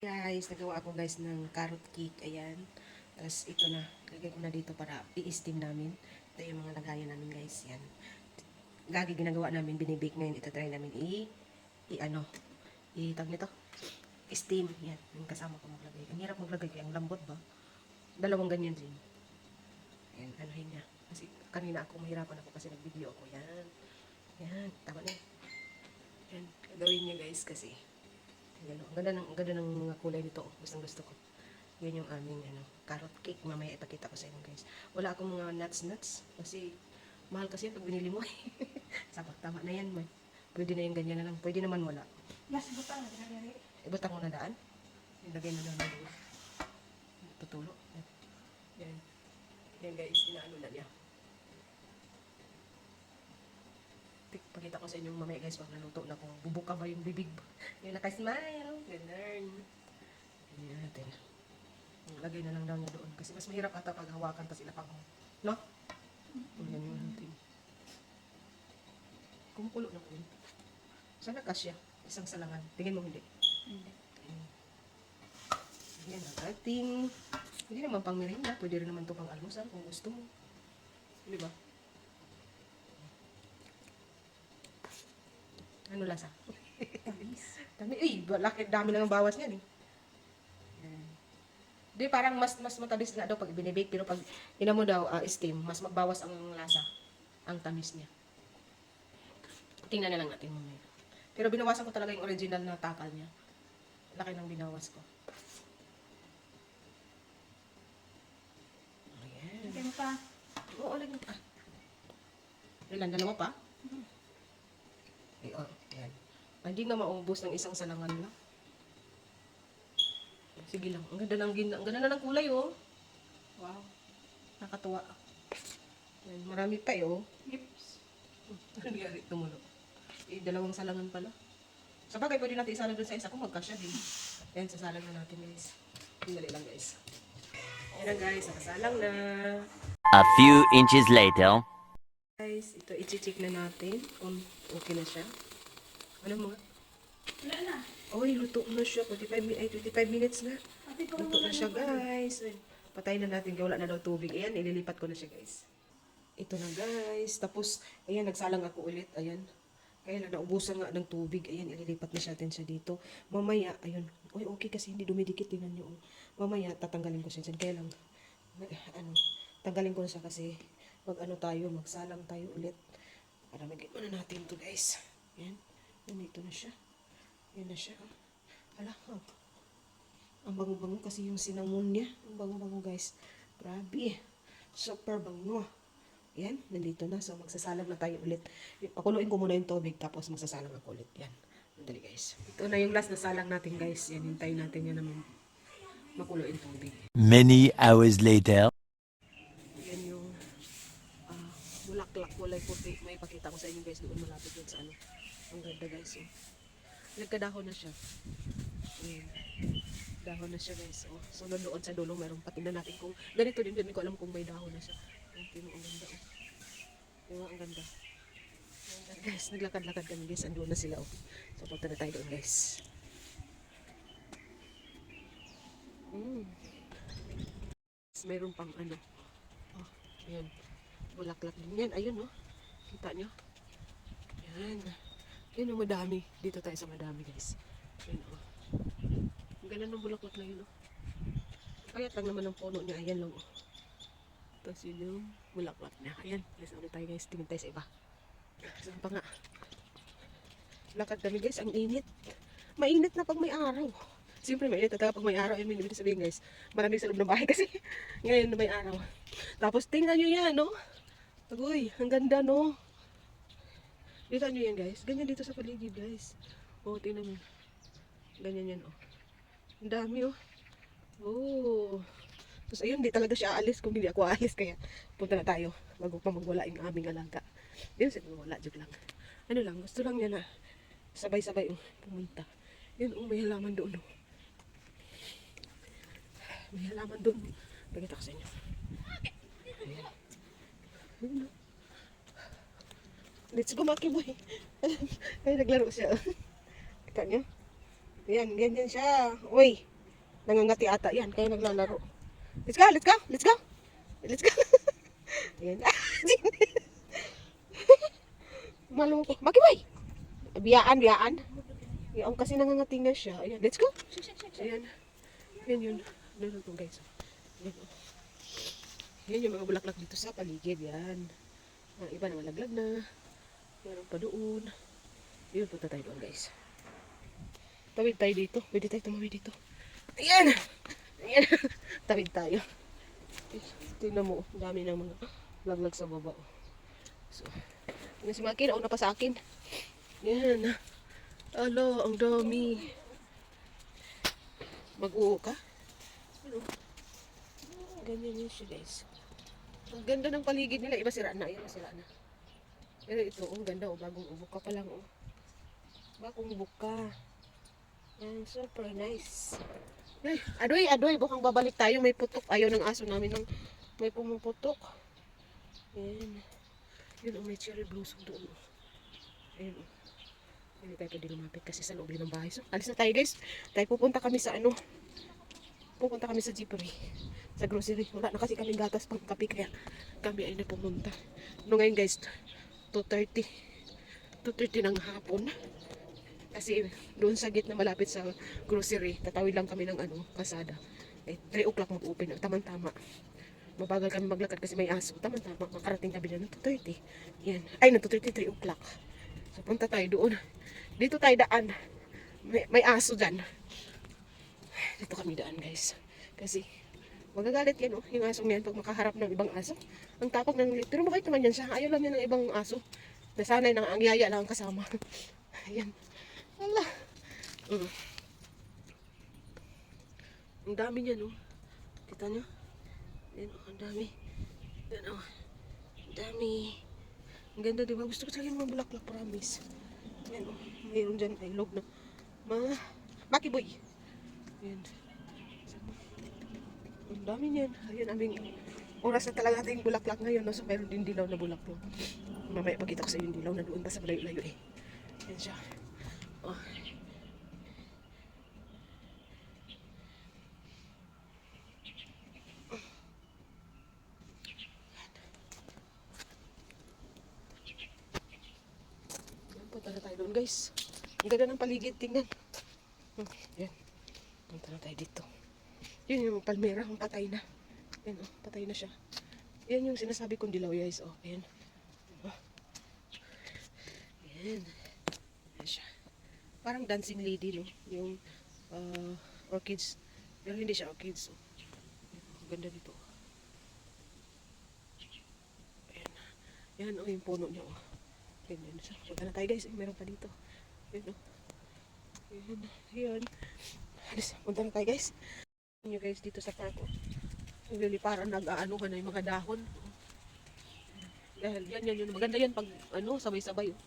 Guys, nagawa ako guys ng carrot cake. Ayan. Tapos ito na. Lagay ko na dito para i-steam namin. Ito yung mga lagayan namin guys. Yan. Gagi ginagawa namin. Binibake ngayon. Ito try namin i... i ano. i tag nito. Steam. Yan. Yung kasama ko maglagay. Ang hirap maglagay. Kaya ang lambot ba? Dalawang ganyan din. Yan. Anuhin niya. Kasi kanina ako mahirapan ako kasi nag-video ako. Yan. Yan. Tama na. Yan. Gagawin niya guys kasi yan, ang ganda ng, ang ganda ng mga kulay nito. Gustong gusto ko. Yan yung aming ano, carrot cake. Mamaya ipakita ko sa inyo guys. Wala akong mga nuts nuts. Kasi mahal kasi pag binili mo. Sapak, tama na yan. May. Pwede na yung ganyan na lang. Pwede naman wala. Mas butang na ginagari. Ibutang mo na daan. Ilagay na lang na. Tutulo. Yan. Yan. Yan guys, inaano na niya. Pakita ko sa inyo mamaya guys pag naluto na kung bubuka ba yung bibig. Yung naka-smile. Ganun. Ganyan natin. Lagay na lang daw niya doon. Kasi mas mahirap ata pag hawakan tapos ilapag mo. No? Yan yung natin. Kumukulo na po yun. Sana kasya. Isang salangan. Tingin mo hindi. Hindi. Yan ang ating, hindi naman pang merienda, pwede rin naman to pang almusal kung gusto mo. Di ba? Lasa? Dami, uy, laki, dami lang ang bawas niyan eh. Di, parang mas mas matamis nga daw pag binibake, pero pag ina mo daw ah, steam, mas magbawas ang lasa, ang tamis niya. Tingnan na lang natin mamaya. Pero binawasan ko talaga yung original na takal niya. Laki ng binawas ko. Ayan. Lagyan mo pa. Oo, lagyan pa. Ilan? Dalawa pa? Ay, oh, yan. Ay, Hindi na maubos ng isang salangan lang. Sige lang. Ang ganda ng gina. Ang ganda na ng kulay, oh. Wow. Nakatuwa. Yan, marami pa, eh, oh. Ano nangyari? Tumulo. Eh, dalawang salangan pala. Sa bagay, pwede natin isalang dun sa isa kung magkasya din. Yan, sasalang na natin, guys. Dali lang, guys. Yan na, guys. Nakasalang na. A few inches later. Guys, ito i-check na natin kung okay na siya. Ano mga? Wala na. Oy, luto na siya. 45, mi- ay, 25 minutes na. Luto na siya, guys. Ay, Patayin na natin. Wala na daw tubig. Ayan, ililipat ko na siya, guys. Ito na, guys. Tapos, ayan, nagsalang ako ulit. Ayan. Kaya lang, naubusan nga ng tubig. Ayan, ililipat na siya natin siya dito. Mamaya, ayun. Uy, okay kasi hindi dumidikit. Tingnan niyo. oh. Mamaya, tatanggalin ko siya dyan. Kaya lang, eh, ano, tanggalin ko na siya kasi mag ano tayo, magsalang tayo ulit. Para magiging muna natin to guys. Yan. Nandito na siya. Yan na siya. Hala, oh. Ang bango-bango kasi yung cinnamon niya. Ang bango-bango guys. Grabe. Super bango. Yan, nandito na. So, magsasalang na tayo ulit. Pakuluin ko muna yung tubig, tapos magsasalang ako ulit. Yan. Madali guys. Ito na yung last na salang natin guys. Yan, hintayin natin yan naman makulo yung tubig. Many hours later. Yan yung ah, bulaklak kulay puti. May pakita ko sa inyo guys doon malapit yun sa ano. Ang ganda guys. Oh. Nagkadahon na siya. Ayan. Dahon na siya guys. Oh. So nandoon sa dulo mayroong patingnan natin kung ganito din. Hindi ko alam kung may dahon na siya. Ang timo ang ganda. Oh. Diba ang ganda. Guys. Naglakad-lakad kami guys. Andun na sila. Oh. So punta na tayo doon guys. Mm. Mayroon pang ano. Oh, ayan. Bulaklak din yan. Ayun, oh. Kita nyo? Yan. Yan, oh, madami. Dito tayo sa madami, guys. Yan, oh. Ang ganda ng bulaklak na yun, oh. Kayat lang naman ang puno niya. Ayan lang, oh. Tapos yun yung bulaklak niya. Ayan. Let's ulit tayo, guys. Tingin tayo sa iba. Saan pa nga? Lakad kami, guys. Ang init. Mainit na pag may araw. Siyempre, mainit na talaga pag may araw. Ayun, may ibig sabihin, guys. Maraming sa loob ng bahay kasi ngayon na may araw. Tapos tingnan nyo yan, no? Agoy, ang ganda, no? Dito nyo yan, guys. Ganyan dito sa paligid, guys. Oh, tingnan nyo. Ganyan yan, oh. Ang dami, oh. Oh. Tapos ayun, di talaga siya aalis kung hindi ako aalis. Kaya punta na tayo bago pa magwala yung aming alaga. Yun, siguro wala, joke lang. Ano lang, gusto lang niya na sabay-sabay yung pumunta. Yun, oh, may halaman doon, oh. May halaman doon. Pakita ko sa inyo. Ayan. Ayun, oh. Let's go, Maki Boy. Ay, naglaro siya. Kita niyo? Ayan, ganyan siya. Uy, Nangangati ata yan, kaya naglalaro. Let's go, let's go, let's go. Let's go. Ayan. Malungkot. Makibay! Biyaan, biyaan. Biyaan kasi nangangating na siya. Ayan, let's go. Ayan. Ayan yun. Ano to guys? Ayan. oh. Ayan yung mga bulaklak dito sa paligid. Yan. Mga iba na malaglag na. Meron pa doon. Yun, punta tayo doon guys. Tawid tayo dito. Pwede tayo tumawid dito. Ayan! Ayan! Tawid tayo. Tingnan mo, dami ng mga laglag sa baba. oh. So, yan si Maki, nauna pa sa akin. Yan. Alo, ang dami. Mag-uo ka? Ano? Ganyan yun siya guys. Ang ganda ng paligid nila. Iba sira na. Iba sira na. Pero ito, ang ganda. Oh, bagong ubok ka pa lang. Oh. Bagong ubok ka. Yan, super nice. Ay, adoy, adoy. Bukang babalik tayo. May putok. Ayaw ng aso namin ng may pumuputok. Yan. Yun, oh, may cherry blossom doon. oh. Ayun, oh. Hindi tayo pwede lumapit kasi sa loob ng bahay. So, alis na tayo guys. Tayo pupunta kami sa ano. Pupunta kami sa jeepery. Sa grocery. Wala na kasi kami gatas pang kape kaya kami ay napumunta. No ngayon guys, 2.30. 2.30 ng hapon. Kasi doon sa gate na malapit sa grocery, tatawid lang kami ng ano, kasada. Eh, 3 o'clock mag-open. Tamang-tama. Mabagal kami maglakad kasi may aso. Tamang-tama. Makarating kami na ng 2.30. Yan. Ay, ng 2.30, 3 o'clock. So, punta tayo doon. Dito tayo daan. May, may aso dyan. Dito kami daan, guys. Kasi, magagalit yan, oh. Yung asong yan, pag makaharap ng ibang aso. Ang tapog ng lit. Pero mabait naman yan siya. Ayaw lang yan ng ibang aso. Nasanay na ang yaya lang ang kasama. Ayan. Wala. Mm. Ang dami niyan, oh. Kita nyo? Ayan, oh. Ang dami. Ayan, oh. Ang dami. Ang ganda, di ba? Gusto ko talaga mga bulaklak, promise. Ayan, oh. Mayroon dyan, ay, log na. Mga, makiboy. Ayan. Ang dami niyan. Ayan, aming oras na talaga natin yung bulaklak ngayon. No? So, mayroon din dilaw na bulaklak. Mamaya pagkita ko sa yung dilaw na doon pa sa malayo-layo eh. Ayan siya. Oh. Yan, punta na tayo doon guys. Ang ganda ng paligid, tingnan. Hmm, Yan. Punta na tayo dito. Yun yung palmera, ang patay na. Yan oh, patay na siya. Yan yung sinasabi kong dilaw guys. Oh, ayan. Oh. Yan. Yan siya. Parang dancing lady, no? Yung uh, orchids. Pero hindi siya orchids. Oh. Ganda dito. Ayan. Yan, oh, yung puno niya. Oh. Ganyan siya. Punta na tayo guys. Eh, meron pa dito. Yan, oh. Yan, yan. Alis, punta na tayo guys. Yun guys dito sa park. Oh. Really parang nag-aanuhan na yung mga dahon. Dahil yan, yan, yun. Maganda yan pag ano, sabay-sabay. Oh.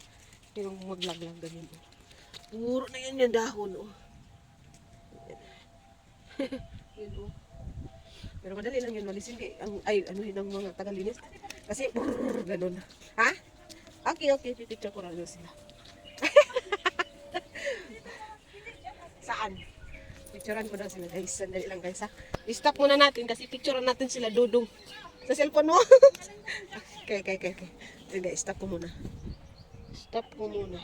Yung maglaglang ganyan. Oh. Puro na yan yung dahon. Oh. Yan oh. Pero madali lang yun malisin. Kay, ang, ay, ano yun ang mga tagalinis. Kasi, brrr, ganun. Ha? Okay, okay. Pipicture ko yun sila. Saan? Picturean ko daw sila guys. Sandali lang guys ha. I-stop muna natin kasi picturean natin sila dudong. Sa cellphone mo. okay, okay, okay, okay. Okay guys, stop ko muna. Stop ko muna.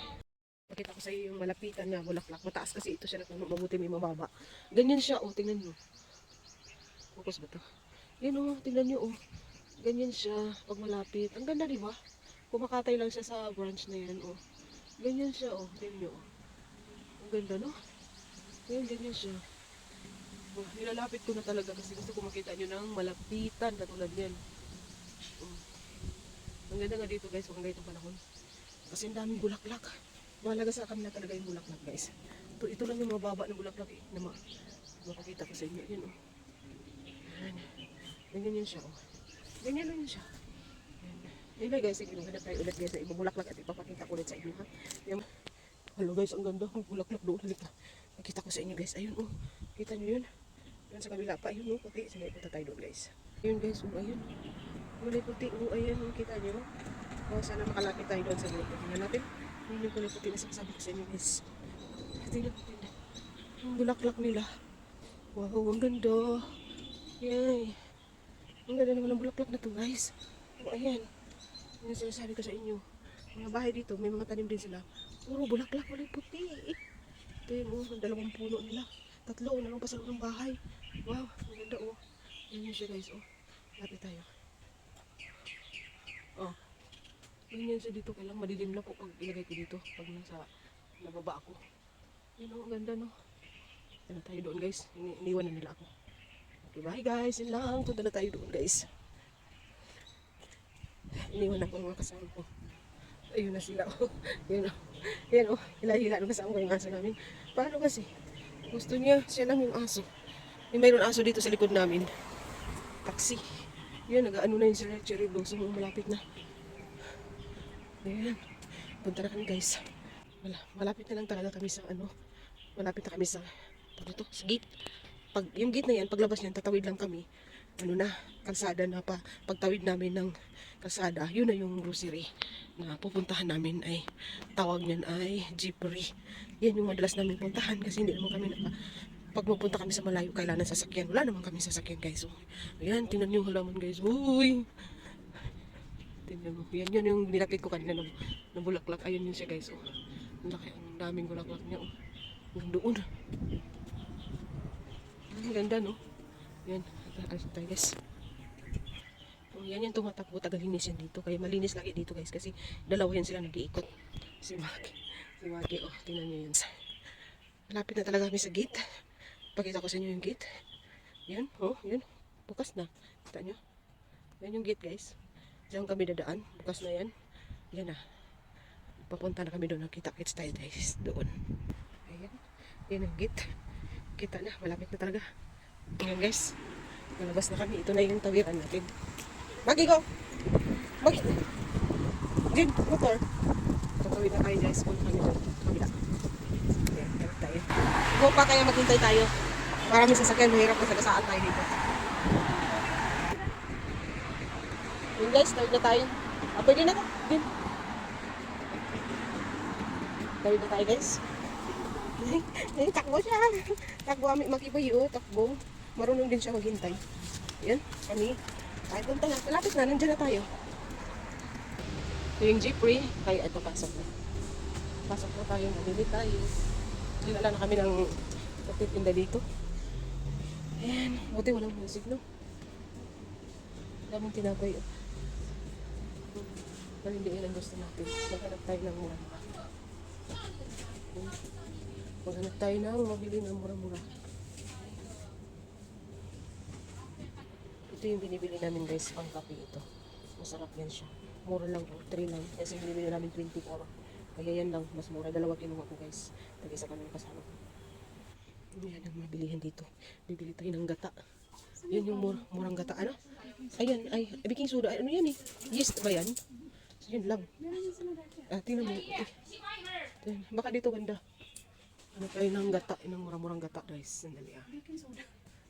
Pakita ko sa iyo yung malapitan na bulaklak. Mataas kasi ito siya na mabuti may mababa. Ganyan siya, oh, tingnan nyo. Focus ba to? Yan oh, tingnan nyo oh. Ganyan siya pag malapit. Ang ganda, di ba? Kumakatay lang siya sa branch na yan, oh. Ganyan siya, oh. Tingnan nyo, oh. Ang ganda, no? Ayan, ganyan siya. Oh, nilalapit ko na talaga kasi gusto ko makita nyo ng malapitan katulad yan. Oh. Ang ganda nga dito guys, kung ganitong panahon. Kasi ang daming bulaklak. Mahalaga sa kanila talaga yung bulaklak guys. Ito, ito lang yung mababa ng bulaklak eh, na ma makakita ko sa inyo. Yan oh. Yan. Ganyan yan siya oh. Ganyan lang siya. Lang guys, sige, maghanap tayo ulit guys sa ibang bulaklak at ipapakita ko ulit sa inyo ha. Yan. Hello guys, ang ganda. Ang bulaklak doon. Halika. Nakita ko sa inyo guys. Ayun oh. Kita nyo yun? Yun sa kabila pa. Ayun oh. Puti. Sige, punta tayo doon guys. Ayun guys. Oh, ayun. Kulay puti. Oh, ayun. Oh, kita nyo. Oh, sana makalapit tayo doon sa grupo. Tingnan natin. Ayun yung kulay puti na sinasabi ko sa inyo guys. Tingnan natin. Ang bulaklak nila. Wow, ang ganda. Yay. Ang ganda naman ng bulaklak na to, guys. O, ayan. Yan ang sinasabi ko sa inyo. Mga bahay dito, may mga tanim din sila. Puro bulaklak, yung puti. Ito yun, oh, ang dalawang puno nila. Tatlo, na lang pa sa loob ng bahay. Wow, ang ganda, oh. Yan yun siya, guys, oh. Lapit tayo. Oh. Ganyan siya dito. Kailang madilim lang po pag ilagay ko dito. Pag nasa nababa ako. Yun, oh, ang ganda, no? Na tayo doon, guys. Ini iniwan na nila ako. Okay, bye, guys. Yun lang. Punta na tayo doon, guys. Iniwan ako mga kasama ko. Ayun na sila. Oh. Yun oh. Yan oh. Hila-hila ng kasama ko yung aso namin. Paano kasi? Gusto niya. Siya lang yung aso. May mayroon aso dito sa likod namin. Taxi. Yan, nag-ano na yung Sir Cherry Blossom. Oh, malapit na. Ayan. Punta na kami guys. Wala, malapit na lang talaga kami sa ano. Malapit na kami sa dito, sa gate. Pag, yung gate na yan, paglabas niyan, tatawid lang kami. Ano na, kalsada na pa. Pagtawid namin ng kalsada, yun na yung grocery na pupuntahan namin ay tawag niyan ay jeepery. Yan yung madalas namin puntahan kasi hindi naman kami naka, pag mapunta kami sa malayo, kailangan sasakyan. Wala naman kami sasakyan guys. So, ayan, tingnan yung halaman guys. Uy! Tingnan mo. Yan yun yung nilapit ko kanina ng, ng bulaklak. Ayun yun siya guys. Oh. Ang laki, ang daming bulaklak niya. Oh. Doon. Ang ganda no. Yan. Alis tayo guys. Oh, yan yung tumatakbo. Tagalinis yan dito. Kaya malinis lagi dito guys. Kasi dalawa yan sila nag-iikot. Si Maki. Si Maki. Oh, tingnan nyo yan. Malapit na talaga kami sa gate. Pakita ko sa inyo yung gate. Yan. Oh, yan. Bukas na. Kita nyo. Yan yung gate guys. Diyan kami dadaan. Bukas na yan. Yan na. Papunta na kami doon. Nakita-kits tayo guys. Doon. Ayan. Yan ang gate. Kita na. Malapit na talaga. Ayan guys. Malabas na kami. Ito na yung tawiran natin. Magi go! Magi! Jin, motor. Tatawid na tayo guys. Punta kami doon. Kabila. Tawid tayo. Go pa kaya maghintay tayo. Marami sasakyan. Mahirap na sagasaan tayo dito. Yun guys, tawid na tayo. Ah, pwede na to. Din. Tawid na tayo guys. Takbo siya. Takbo kami makibayo. Takbo. Marunong din siya maghintay. Yan, kami. Ay, punta na. Malapit na. Nandiyan na tayo. Ito yung jeepry. Kaya ito, pasok na. Pasok na tayo. Nabili tayo. Dinala na kami ng nagtitinda dito. Ayan. Buti walang musik, no? Daming tinapay. oh. Pero hindi ang gusto natin. Maghanap tayo ng. Hmm. Maghanap tayo ng mabili ng mura-mura. Ito yung binibili namin guys, pang kape ito. Masarap yan siya. Mura lang po, 3 lang. Kasi binibili namin 24. Kaya yan lang, mas mura. Dalawa kinuha ko guys. Tag-isa kami kasama ko. Yan ang mabilihan dito. Bibili tayo ng gata. Yan yung mur murang gata. Ano? Ayan, ay, baking soda. Ano yan eh? Yeast ba yan? Yun lang. Ah, tingnan mo. Eh. Baka dito ganda. Ano tayo ng gata, ng murang-murang gata guys. Sandali ah.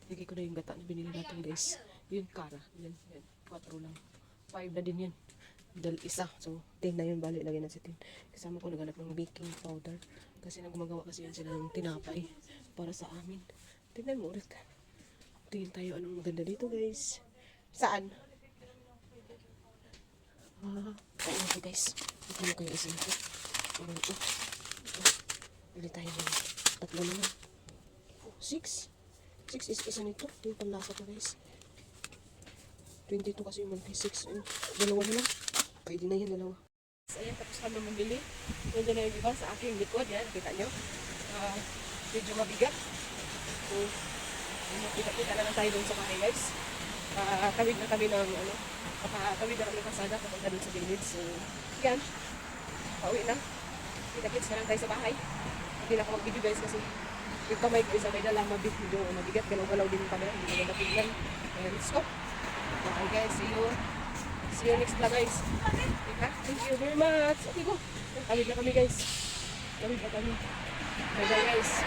Lagay ko na yung gata na binili natin guys. Yun, kara. Yan, yan. 4 lang. 5 na din yan. Dal isa. So, 10 na yun. Bali, lagay na 10. Kasama ko naghanap ng baking powder. Kasi nagmagawa kasi yan sila ng tinapay para sa amin. Tingnan mo ulit. Tingin tayo anong maganda dito guys. Saan? Ah, ayun ito guys. Ito ko yung isa nito. Ano ito? Bili tayo ng tatlo naman. Oh, six. Six is isa nito. Yung panlasa ko guys. 22 kasi yung malaki. Six. Ano, dalawa na lang. Pwede na yan, dalawa. Ayan, tapos kami mamili. Nandiyan na yung iba sa aking likod. Yan, kita nyo. Ah, medyo mabigat. So, ayun, kita-kita na lang tayo dun sa bahay guys. Ah, tawid na kami ng ano, Nakatawid na kami kasada papunta dun sa village. So, yan. Pauwi na. Kita-kits na lang tayo sa bahay. Hindi na ako mag-video guys kasi yung kamay ko isa may dala mabit medyo mabigat. Galaw-galaw din yung camera. Hindi maganda tignan. Ayan, let's go. Okay guys, see you. See you next vlog guys. Diba? Thank you very much. Okay, go. Tawid na kami guys. Tawid na kami. Bye bye guys.